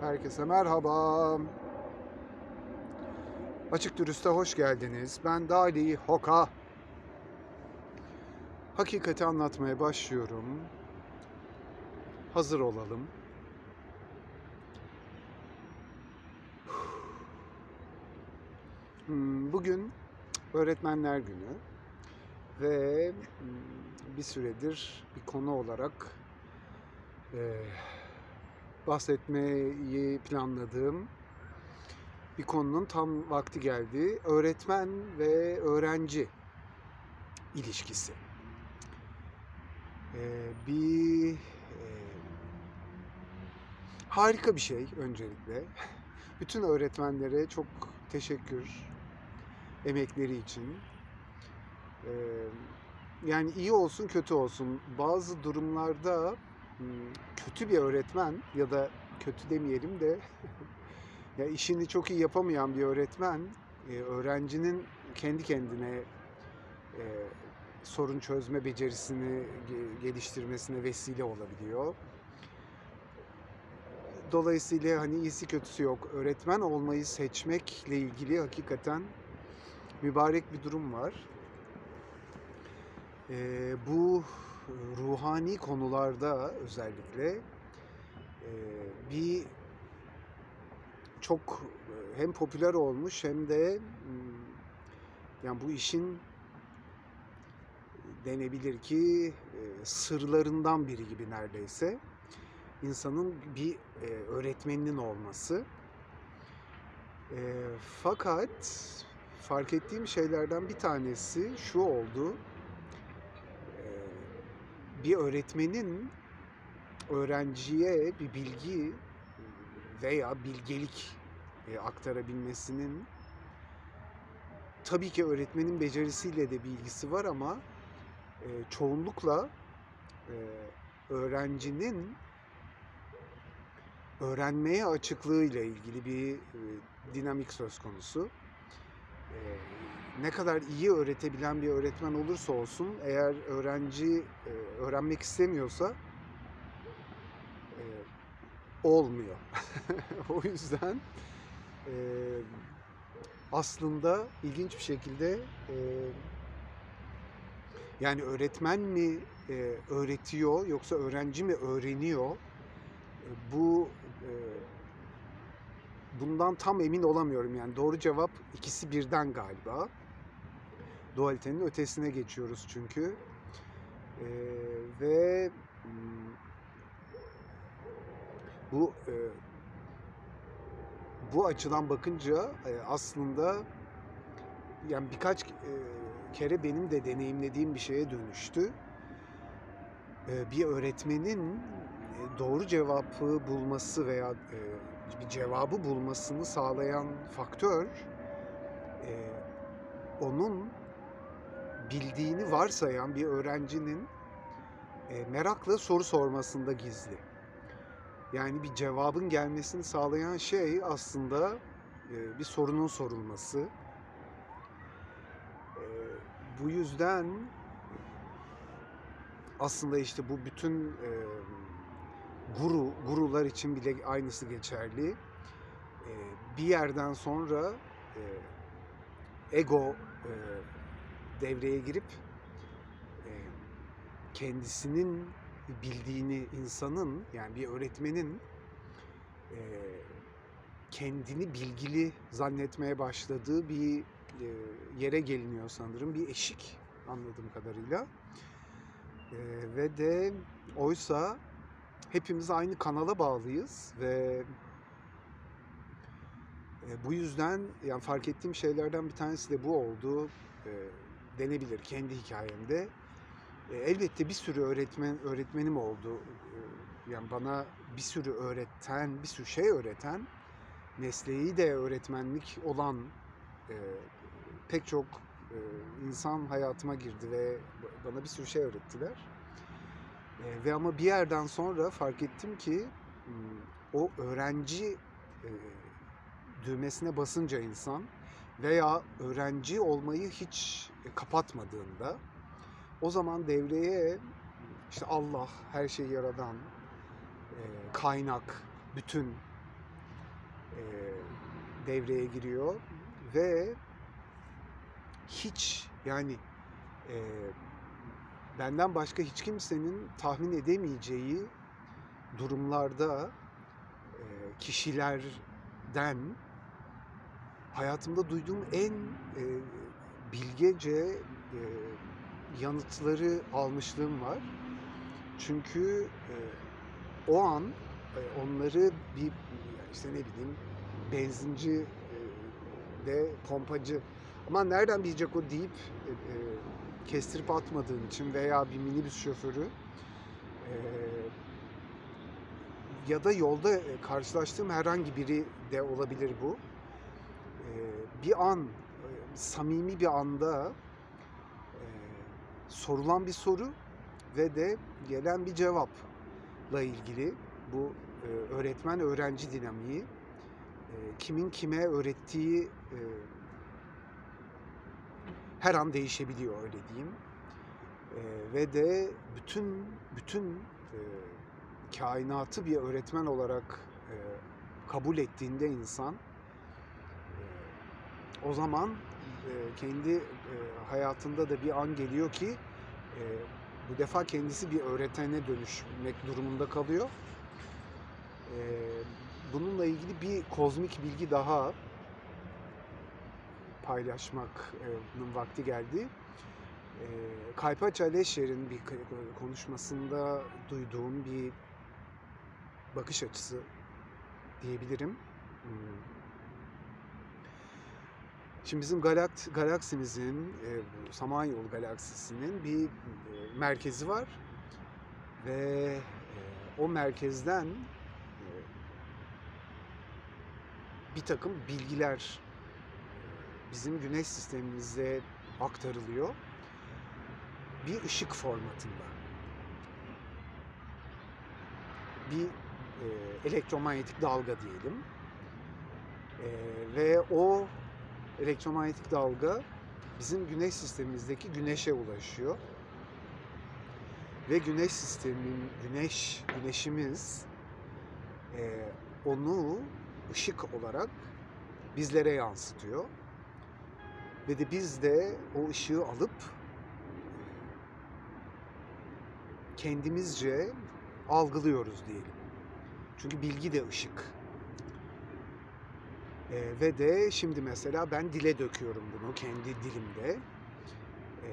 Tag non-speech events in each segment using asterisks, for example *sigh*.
Herkese merhaba. Açık Dürüst'e hoş geldiniz. Ben Dali Hoka. Hakikati anlatmaya başlıyorum. Hazır olalım. Hmm, Bugün Öğretmenler Günü ve hmm, bir süredir bir konu olarak eh, bahsetmeyi planladığım bir konunun tam vakti geldi. Öğretmen ve öğrenci ilişkisi. Ee, bir e, harika bir şey öncelikle. Bütün öğretmenlere çok teşekkür emekleri için. Ee, yani iyi olsun kötü olsun. Bazı durumlarda hmm, kötü bir öğretmen ya da kötü demeyelim de *laughs* ya işini çok iyi yapamayan bir öğretmen e, öğrencinin kendi kendine e, sorun çözme becerisini ge- geliştirmesine vesile olabiliyor. Dolayısıyla hani iyisi kötüsü yok. Öğretmen olmayı seçmekle ilgili hakikaten mübarek bir durum var. E, bu ruhani konularda özellikle e, bir çok e, hem popüler olmuş hem de mm, yani bu işin denebilir ki e, sırlarından biri gibi neredeyse insanın bir e, öğretmeninin olması. Fakat fark ettiğim şeylerden bir tanesi şu oldu. Bir öğretmenin öğrenciye bir bilgi veya bilgelik e, aktarabilmesinin tabii ki öğretmenin becerisiyle de bir ilgisi var ama e, çoğunlukla e, öğrencinin öğrenmeye açıklığıyla ilgili bir dinamik söz konusu. Ne kadar iyi öğretebilen bir öğretmen olursa olsun eğer öğrenci öğrenmek istemiyorsa olmuyor. *laughs* o yüzden e, aslında ilginç bir şekilde e, yani öğretmen mi e, öğretiyor yoksa öğrenci mi öğreniyor? E, bu e, bundan tam emin olamıyorum. Yani doğru cevap ikisi birden galiba. Dualitenin ötesine geçiyoruz çünkü. E, ve bu e, bu açıdan bakınca e, aslında yani birkaç e, kere benim de deneyimlediğim bir şeye dönüştü. E, bir öğretmenin e, doğru cevabı bulması veya e, bir cevabı bulmasını sağlayan faktör e, onun bildiğini varsayan bir öğrencinin e, merakla soru sormasında gizli. Yani bir cevabın gelmesini sağlayan şey aslında e, bir sorunun sorulması. E, bu yüzden aslında işte bu bütün e, guru gurular için bile aynısı geçerli. Bir yerden sonra ego devreye girip kendisinin bildiğini insanın yani bir öğretmenin e, kendini bilgili zannetmeye başladığı bir e, yere geliniyor sanırım. Bir eşik anladığım kadarıyla. E, ve de oysa hepimiz aynı kanala bağlıyız ve e, bu yüzden yani fark ettiğim şeylerden bir tanesi de bu oldu. E, denebilir kendi hikayemde. E, elbette bir sürü öğretmen öğretmenim oldu. E, yani bana bir sürü öğreten, bir sürü şey öğreten mesleği de öğretmenlik olan e, pek çok e, insan hayatıma girdi ve bana bir sürü şey öğrettiler. E, ve ama bir yerden sonra fark ettim ki m, o öğrenci e, düğmesine basınca insan veya öğrenci olmayı hiç e, kapatmadığında o zaman devreye işte Allah, her şeyi yaradan, e, kaynak, bütün e, devreye giriyor ve hiç yani e, benden başka hiç kimsenin tahmin edemeyeceği durumlarda e, kişilerden hayatımda duyduğum en e, bilgece e, yanıtları almışlığım var. Çünkü e, o an e, onları bir işte ne bileyim benzinci e, de pompacı ama nereden bilecek o deyip e, e, kestirip atmadığım için veya bir minibüs şoförü e, ya da yolda e, karşılaştığım herhangi biri de olabilir bu. E, bir an, e, samimi bir anda sorulan bir soru ve de gelen bir cevapla ilgili bu e, öğretmen öğrenci dinamiği e, kimin kime öğrettiği e, her an değişebiliyor öyle diyeyim. Ve de bütün bütün kainatı bir öğretmen olarak kabul ettiğinde insan o zaman kendi e, hayatında da bir an geliyor ki e, bu defa kendisi bir öğretene dönüşmek durumunda kalıyor. E, bununla ilgili bir kozmik bilgi daha paylaşmanın vakti geldi. E, Kaypa Çaleşer'in bir konuşmasında duyduğum bir bakış açısı diyebilirim. Şimdi bizim galakt galaksimizin, e, Samanyolu galaksisinin bir e, merkezi var ve e, o merkezden e, bir takım bilgiler e, bizim güneş sistemimize aktarılıyor. Bir ışık formatında. Bir e, elektromanyetik dalga diyelim. E, ve o elektromanyetik dalga bizim güneş sistemimizdeki güneşe ulaşıyor. Ve güneş sistemin, güneş, güneşimiz e, onu ışık olarak bizlere yansıtıyor. Ve de biz de o ışığı alıp kendimizce algılıyoruz diyelim. Çünkü bilgi de ışık. E, ve de şimdi mesela ben dile döküyorum bunu kendi dilimde. E,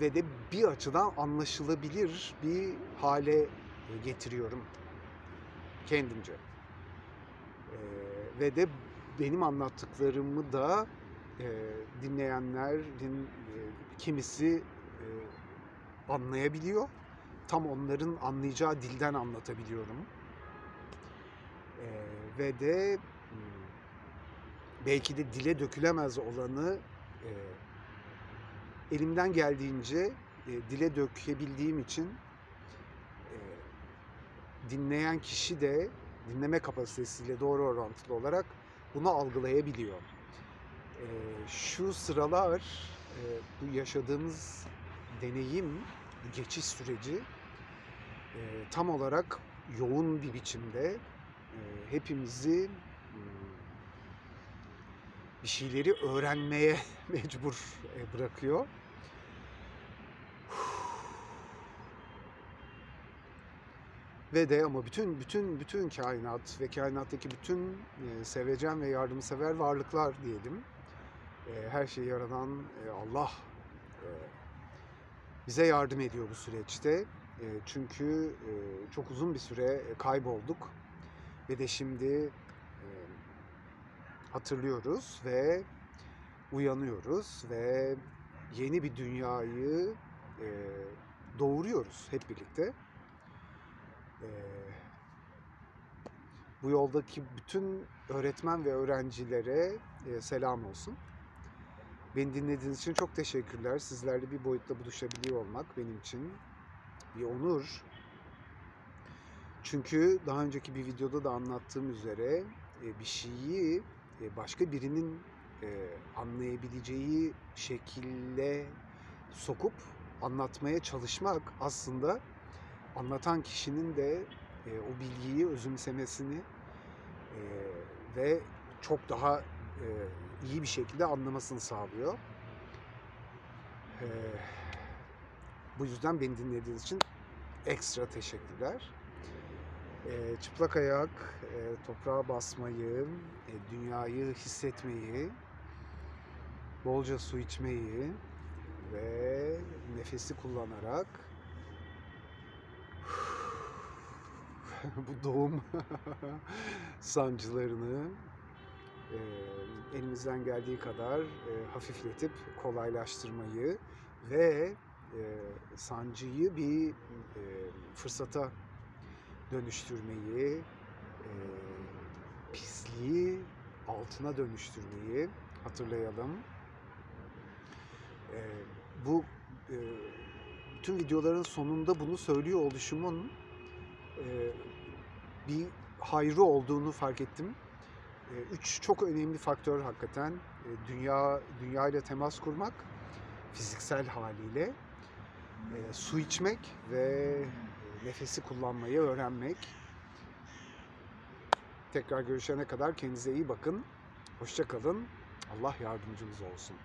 ve de bir açıdan anlaşılabilir bir hale getiriyorum kendimce. E, ve de benim anlattıklarımı da e, dinleyenlerin e, kimisi e, anlayabiliyor. Tam onların anlayacağı dilden anlatabiliyorum. E, ve de belki de dile dökülemez olanı e, elimden geldiğince e, dile dökebildiğim için e, dinleyen kişi de dinleme kapasitesiyle doğru orantılı olarak bunu algılayabiliyor. E, şu sıralar e, bu yaşadığımız deneyim, geçiş süreci e, tam olarak yoğun bir biçimde e, hepimizi bir şeyleri öğrenmeye *laughs* mecbur e, bırakıyor. *sighs* Ve de ama bütün bütün bütün kainat ve kainattaki bütün e, sevecen ve yardımsever varlıklar diyelim. E, her şeyi yaradan Allah bize yardım ediyor bu süreçte. Çünkü çok uzun bir süre kaybolduk ve de şimdi hatırlıyoruz ve uyanıyoruz ve yeni bir dünyayı e, doğuruyoruz hep birlikte. E, Bu yoldaki bütün öğretmen ve öğrencilere e, selam olsun. Beni dinlediğiniz için çok teşekkürler. Sizlerle bir boyutla buluşabiliyor olmak benim için bir onur. Çünkü daha önceki bir videoda da anlattığım üzere e, bir şeyi başka birinin e, anlayabileceği şekilde sokup anlatmaya çalışmak aslında anlatan kişinin de e, o bilgiyi özümsemesini e, ve çok daha iyi bir şekilde anlamasını sağlıyor. E, bu yüzden beni dinlediğiniz için ekstra teşekkürler. E, çıplak ayak, e, toprağa basmayı, e, dünyayı hissetmeyi, bolca su içmeyi ve nefesi kullanarak *laughs* bu doğum *laughs* sancılarını e, elimizden geldiği kadar e, hafifletip kolaylaştırmayı ve e, sancıyı bir e, fırsata dönüştürmeyi, e, pisliği altına dönüştürmeyi hatırlayalım. E, bu e, tüm videoların sonunda bunu söylüyor oluşumun e, bir hayrı olduğunu fark ettim. E, üç çok önemli faktör hakikaten. E, dünya dünya ile temas kurmak, fiziksel haliyle, e, su içmek ve nefesi kullanmayı öğrenmek. Tekrar görüşene kadar kendinize iyi bakın. Hoşça kalın. Allah yardımcınız olsun.